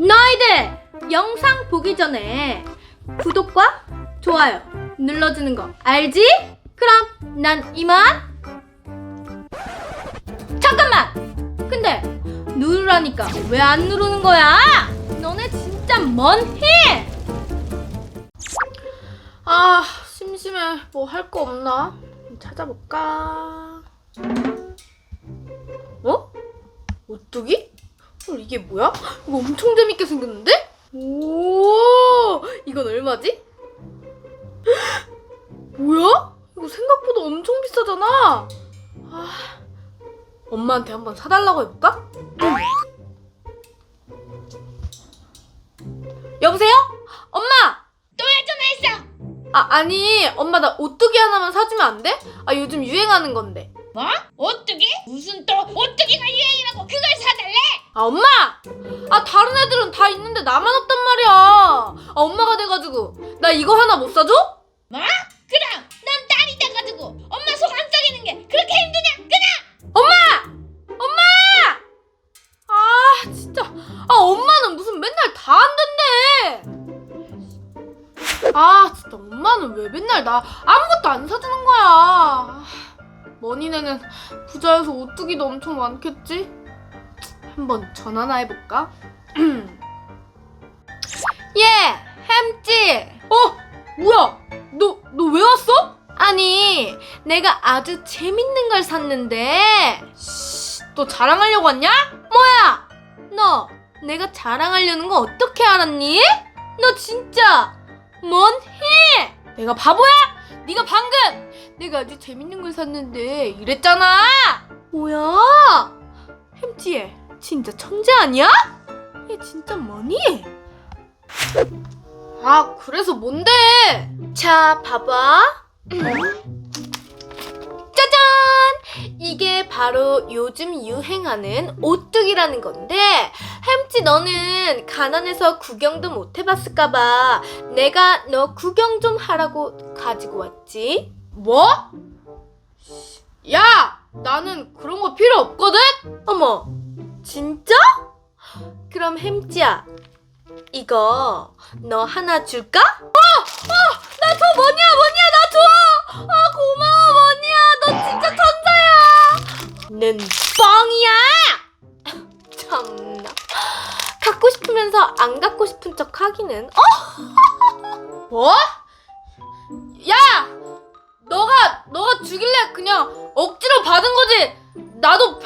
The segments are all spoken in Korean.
너희들 영상 보기 전에 구독과 좋아요 눌러주는 거 알지? 그럼 난 이만 잠깐만 근데 누르라니까 왜 안 누르는 거야? 너네 진짜 뭔해 아 심심해 뭐 할 거 없나? 찾아볼까 어? 오뚜기? 헐 이게 뭐야? 이거 엄청 재밌게 생겼는데? 오 이건 얼마지? 뭐야? 이거 생각보다 엄청 비싸잖아 아, 엄마한테 한번 사달라고 해볼까? 여보세요? 엄마! 또 왜 전화했어? 아 아니 엄마 나 오뚜기 하나만 사주면 안 돼? 아 요즘 유행하는 건데 뭐? 오뚜기? 무슨 또 오뚜기가 유행이라고 그걸 사달래? 아 엄마! 아 다른 애들은 다 있는데 나만 없단 말이야 아 엄마가 돼가지고 나 이거 하나 못 사줘? 뭐? 그럼 넌 딸이 돼가지고 엄마 속 안 썩이는 게 그렇게 힘드냐? 그냥 엄마! 엄마! 아 진짜 아 엄마는 무슨 맨날 다 안 된대 아 진짜 엄마는 왜 맨날 나 아무것도 안 사주는 거야 아, 머니네는 부자여서 오뚜기도 엄청 많겠지? 한번 전화나 해볼까? 예 햄찌 어 뭐야 너 너 왜 왔어? 아니 내가 아주 재밌는 걸 샀는데 씨, 또 자랑하려고 왔냐? 뭐야 너 내가 자랑하려는 거 어떻게 알았니? 너 진짜 뭔 해? 내가 바보야? 네가 방금 내가 아주 재밌는 걸 샀는데 이랬잖아 뭐야 햄찌 진짜 천재 아니야? 얘 진짜 뭐니? 아 그래서 뭔데? 자 봐봐 짜잔! 이게 바로 요즘 유행하는 오뚜기라는 건데 햄찌 너는 가난해서 구경도 못 해봤을까봐 내가 너 구경 좀 하라고 가지고 왔지 뭐? 야! 나는 그런 거 필요 없거든? 어머 진짜? 그럼 햄찌야 이거 너 하나 줄까? 어! 어! 나 줘 뭐냐 뭐냐 나 줘! 아 고마워 뭐냐 너 진짜 천사야! 는 뻥이야! 참나 갖고 싶으면서 안 갖고 싶은 척 하기는 어? 뭐? 야! 너가 너가 주길래 그냥 억지로 받은 거지 나도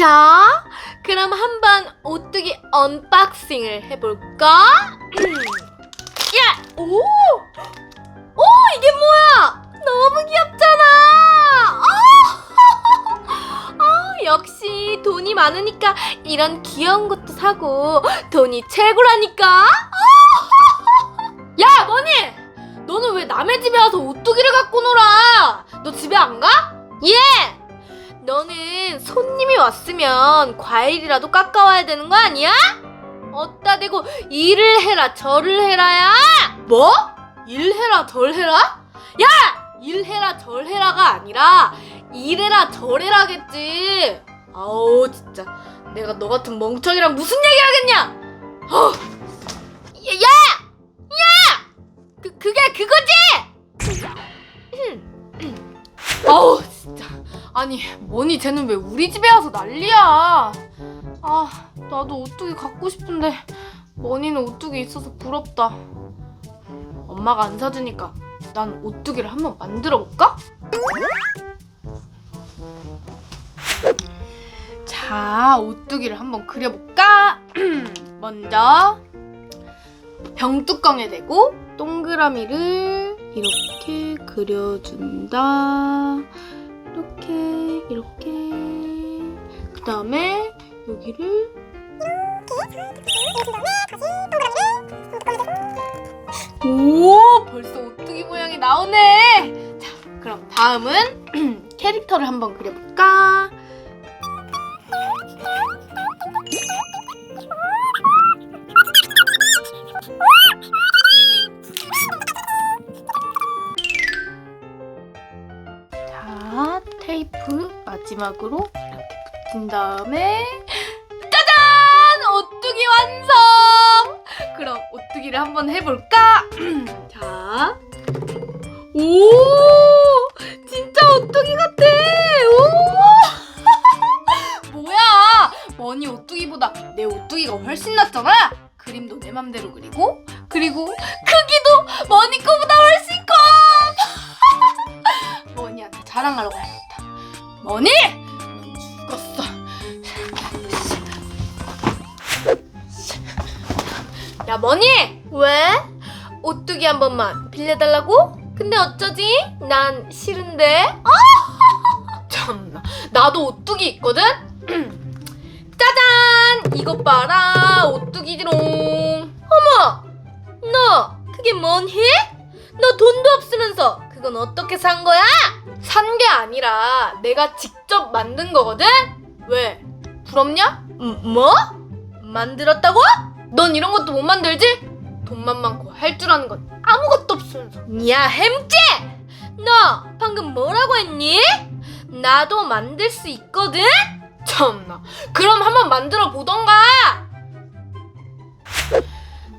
자, 그럼 한번 오뚜기 언박싱을 해볼까? 음. 야, 오, 오 이게 뭐야? 너무 귀엽잖아. 아, 아, 역시 돈이 많으니까 이런 귀여운 것도 사고 돈이 최고라니까. 아, 야, 뭐니? 너는 왜 남의 집에 와서 오뚜기를 갖고 놀아? 너 집에 안 가? 예. 너는 손님이 왔으면 과일이라도 깎아와야 되는 거 아니야? 어따 대고 일을 해라 절을 해라야? 뭐? 일해라 절해라? 야! 일해라 절해라가 아니라 일해라 절해라겠지 아우 진짜 내가 너 같은 멍청이랑 무슨 얘기 하겠냐 아니 뭐니 쟤는 왜 우리 집에 와서 난리야 아 나도 오뚜기 갖고 싶은데 머니는 오뚜기 있어서 부럽다 엄마가 안 사주니까 난 오뚜기를 한번 만들어 볼까? 자 오뚜기를 한번 그려볼까? 먼저 병뚜껑에 대고 동그라미를 이렇게 그려준다. 이렇게 이렇게 그 다음에 여기를 오 벌써 오뚜기 모양이 나오네. 자 그럼 다음은 캐릭터를 한번 그려볼까? 마지막으로 이렇게 붙인 다음에 짜잔! 오뚜기 완성! 그럼 오뚜기를 한번 해볼까? 자, 오, 진짜 오뚜기 같아. 오, 뭐야? 머니 오뚜기보다 내 오뚜기가 훨씬 낫잖아. 그림도 내 맘대로 그리고 그리고 크기도 머니 거보다 훨씬 커. 머니한테 자랑하러 가야 넌 죽었어. 야 머니 왜? 오뚜기 한 번만 빌려달라고? 근데 어쩌지? 난 싫은데 아! 참나 나도 오뚜기 있거든? 짜잔 이것 봐라 오뚜기지롱 어머 너 그게 뭔 해? 너 돈도 없으면서 그건 어떻게 산 거야? 산 게 아니라 내가 직접 만든 거거든? 왜? 부럽냐? 음, 뭐? 만들었다고? 넌 이런 것도 못 만들지? 돈만 많고 할 줄 아는 건 아무것도 없으면서 야 햄찌! 너 방금 뭐라고 했니? 나도 만들 수 있거든? 참나 그럼 한번 만들어 보던가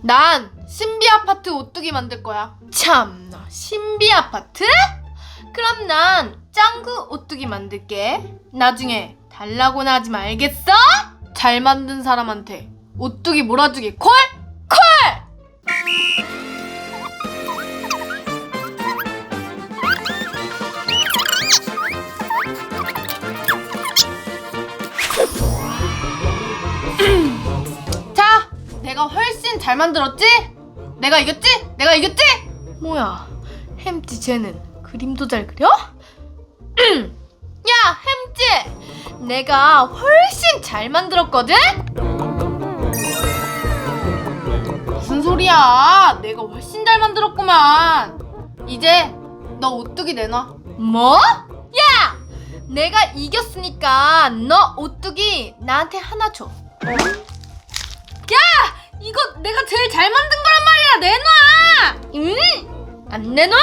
난 신비 아파트 오뚜기 만들 거야 참나 신비 아파트? 그럼 난 짱구 오뚜기 만들게 나중에 달라고나 하지 말겠어? 잘 만든 사람한테 오뚜기 몰아주기 콜? 콜! 자, 내가 훨씬 잘 만들었지? 내가 이겼지? 내가 이겼지? 뭐야, 햄찌 쟤는 그림도 잘 그려? 야, 햄찌! 내가 훨씬 잘 만들었거든? 무슨 소리야? 내가 훨씬 잘 만들었구만. 이제 너 오뚜기 내놔. 뭐? 야! 내가 이겼으니까 너 오뚜기 나한테 하나 줘. 야! 이거 내가 제일 잘 만든 거란 말이야. 내놔! 응? 안 내놔?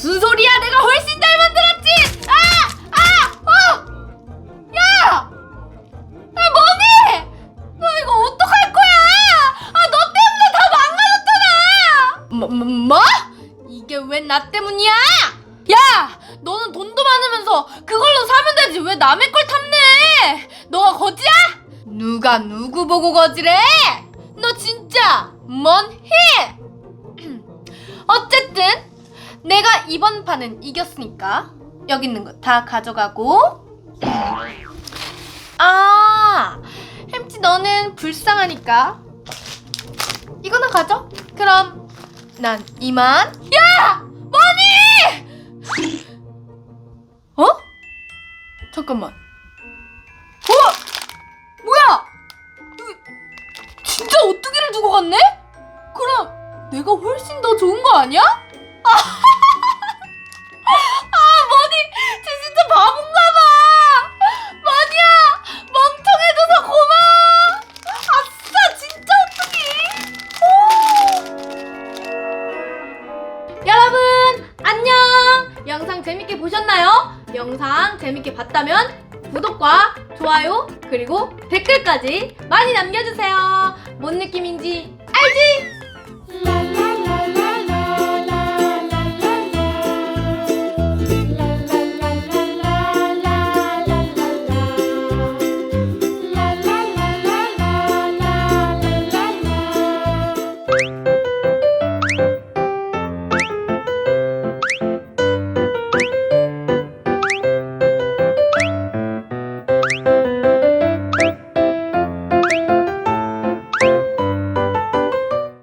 이, 무슨 소리야? 내가 훨씬 잘 만들었지. 아! 아! 어! 야! 아, 뭐니? 너 이거 어떡할 거야? 아, 너 때문에 다 망가졌잖아. 뭐, 뭐, 뭐? 이게 왜 나 때문이야? 야! 너는 돈도 많으면서 그걸로 사면 되지 왜 남의 걸 탐내? 너가 거지야? 누가 누구 보고 거지래? 너 진짜 뭔 해? 어쨌든 내가 이번 판은 이겼으니까 여기 있는 거 다 가져가고 아 햄찌 너는 불쌍하니까 이거나 가져 그럼 난 이만 야! 머니! 어? 잠깐만 어? 뭐야? 누 진짜 오뚜기를 두고 갔네? 그럼 내가 훨씬 더 좋은 거 아니야? 그리고 댓글까지 많이 남겨주세요 뭔 느낌인지 알지?